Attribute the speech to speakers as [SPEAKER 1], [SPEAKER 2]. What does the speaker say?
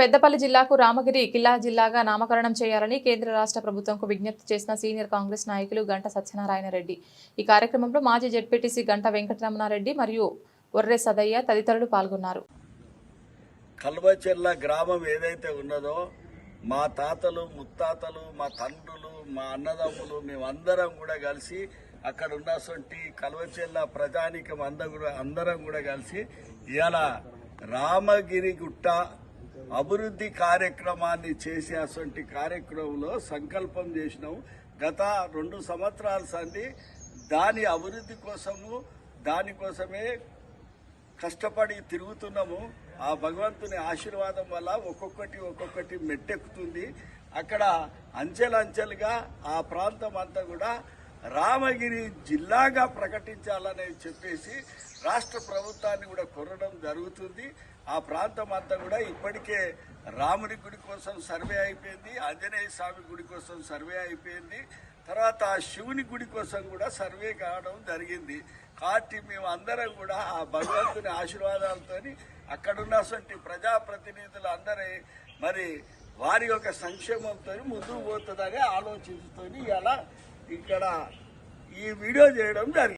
[SPEAKER 1] పెద్దపల్లి జిల్లాకు రామగిరి కిల్లా జిల్లాగా నామకరణం చేయాలని కేంద్ర రాష్ట్ర ప్రభుత్వంకు విజ్ఞప్తి చేసిన సీనియర్ కాంగ్రెస్ నాయకులు గంట సత్యనారాయణ రెడ్డి. ఈ కార్యక్రమంలో మాజీ జెడ్పీటీసీ గంట వెంకటరమణారెడ్డి మరియు ఒర్రె సదయ్య తదితరులు పాల్గొన్నారు.
[SPEAKER 2] కల్వచెర్ల గ్రామం ఏదైతే ఉన్నదో మా తాతలు ముత్తాతలు మా తండ్రులు మా అన్నదమ్ములు మేమందరం కూడా కలిసి అక్కడ ఉన్నటువంటి కల్వచెల్ల ప్రజానికం అందరం కూడా అందరం కూడా కలిసి ఇలా రామగిరి గుట్ట అభివృద్ధి కార్యక్రమాన్ని చేసే అటువంటి కార్యక్రమంలో సంకల్పం చేసినాము గత రెండు సంవత్సరాల సంది దాని అభివృద్ధి కోసము దానికోసమే కష్టపడి తిరుగుతున్నాము. ఆ భగవంతుని ఆశీర్వాదం వల్ల ఒక్కొక్కటి ఒక్కొక్కటి మెట్టెక్కుతుంది. అక్కడ అంచెలంచెలుగా ఆ ప్రాంతం అంతా కూడా రామగిరి జిల్లాగా ప్రకటించాలని చెప్పేసి రాష్ట్ర ప్రభుత్వాన్ని కూడా కోరడం జరుగుతుంది. ఆ ప్రాంతం అంతా కూడా ఇప్పటికే రాముని గుడి కోసం సర్వే అయిపోయింది ఆంజనేయ స్వామి గుడి కోసం సర్వే అయిపోయింది. తర్వాత ఆ శివుని గుడి కోసం కూడా సర్వే కావడం జరిగింది. కాబట్టి మేము అందరం కూడా ఆ భగవంతుని ఆశీర్వాదాలతో అక్కడున్నటువంటి ప్రజాప్రతినిధులు అందరి మరి వారి యొక్క సంక్షేమంతో ముందుకు పోతుందని ఆలోచించుకొని ఇలా ఇక్కడ ఈ వీడియో చేయడం జరిగింది.